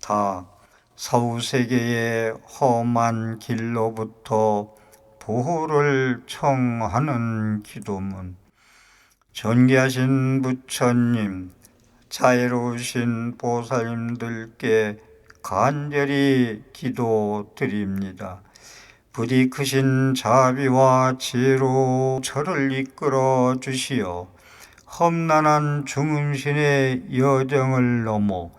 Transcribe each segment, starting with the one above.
다 서우세계의 험한 길로부터 보호를 청하는 기도문 전기하신 부처님 자애로우신 보살님들께 간절히 기도드립니다. 부디 크신 자비와 지혜로 저를 이끌어 주시어 험난한 중음신의 여정을 넘어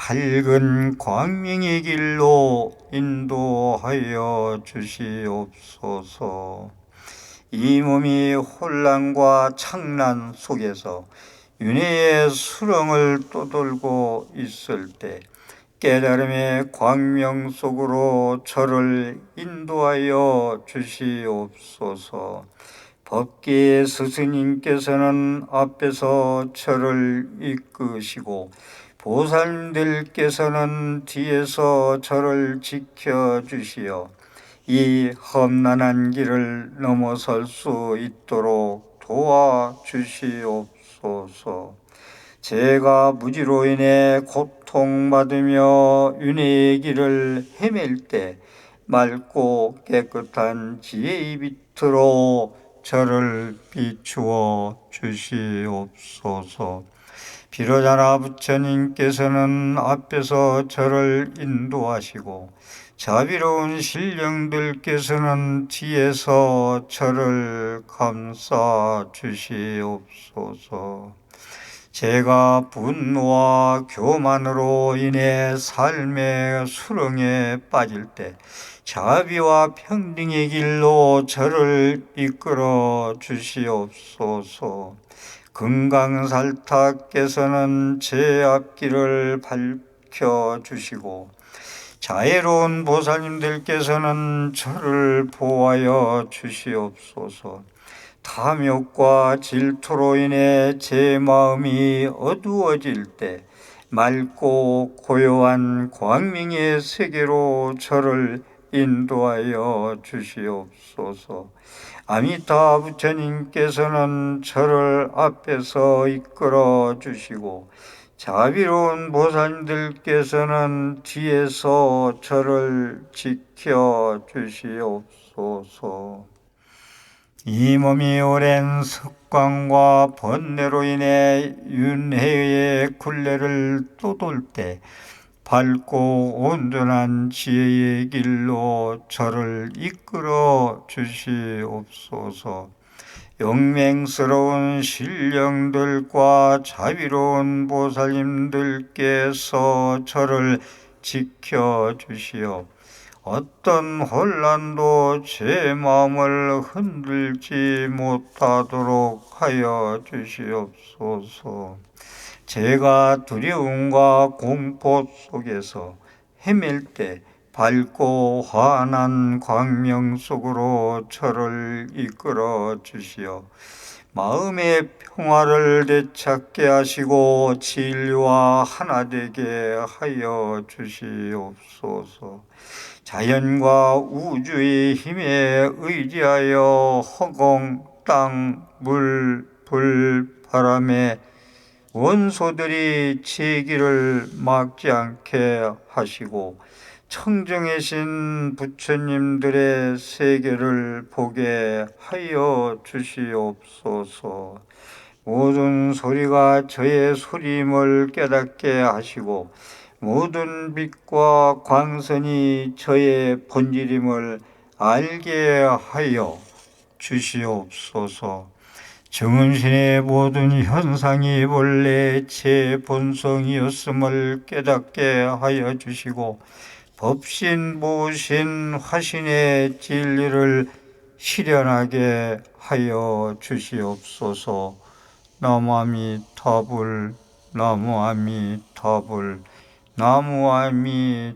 밝은 광명의 길로 인도하여 주시옵소서. 이 몸이 혼란과 창란 속에서 윤회의 수렁을 떠돌고 있을 때 깨달음의 광명 속으로 저를 인도하여 주시옵소서. 법계의 스승님께서는 앞에서 저를 이끄시고 보살님들께서는 뒤에서 저를 지켜주시어 이 험난한 길을 넘어설 수 있도록 도와주시옵소서. 제가 무지로 인해 고통받으며 윤회의 길을 헤맬 때 맑고 깨끗한 지혜의 빛으로 저를 비추어 주시옵소서. 비로자나 부처님께서는 앞에서 저를 인도하시고 자비로운 신령들께서는 뒤에서 저를 감싸 주시옵소서. 제가 분노와 교만으로 인해 삶의 수렁에 빠질 때 자비와 평등의 길로 저를 이끌어 주시옵소서. 금강살타께서는 제 앞길을 밝혀 주시고 자애로운 보살님들께서는 저를 보호하여 주시옵소서. 탐욕과 질투로 인해 제 마음이 어두워질 때 맑고 고요한 광명의 세계로 저를 인도하여 주시옵소서. 아미타 부처님께서는 저를 앞에서 이끌어 주시고 자비로운 보살님들께서는 뒤에서 저를 지켜 주시옵소서. 이 몸이 오랜 습관과 번뇌로 인해 윤회의 굴레를 떠돌 때 밝고 온전한 지혜의 길로 저를 이끌어 주시옵소서. 영맹스러운 신령들과 자비로운 보살님들께서 저를 지켜 주시어 어떤 혼란도 제 마음을 흔들지 못하도록 하여 주시옵소서. 제가 두려움과 공포 속에서 헤맬 때 밝고 환한 광명 속으로 저를 이끌어 주시어 마음의 평화를 되찾게 하시고 진리와 하나 되게 하여 주시옵소서. 자연과 우주의 힘에 의지하여 허공, 땅, 물, 불, 바람에 원소들이 제 길을 막지 않게 하시고 청정해신 부처님들의 세계를 보게 하여 주시옵소서. 모든 소리가 저의 소림을 깨닫게 하시고 모든 빛과 광선이 저의 본질임을 알게 하여 주시옵소서. 정은신의 모든 현상이 원래 제 본성이었음을 깨닫게 하여 주시고 법신, 보신, 화신의 진리를 실현하게 하여 주시옵소서. 나무아미타불, 나무아미타불, 나무아미타불.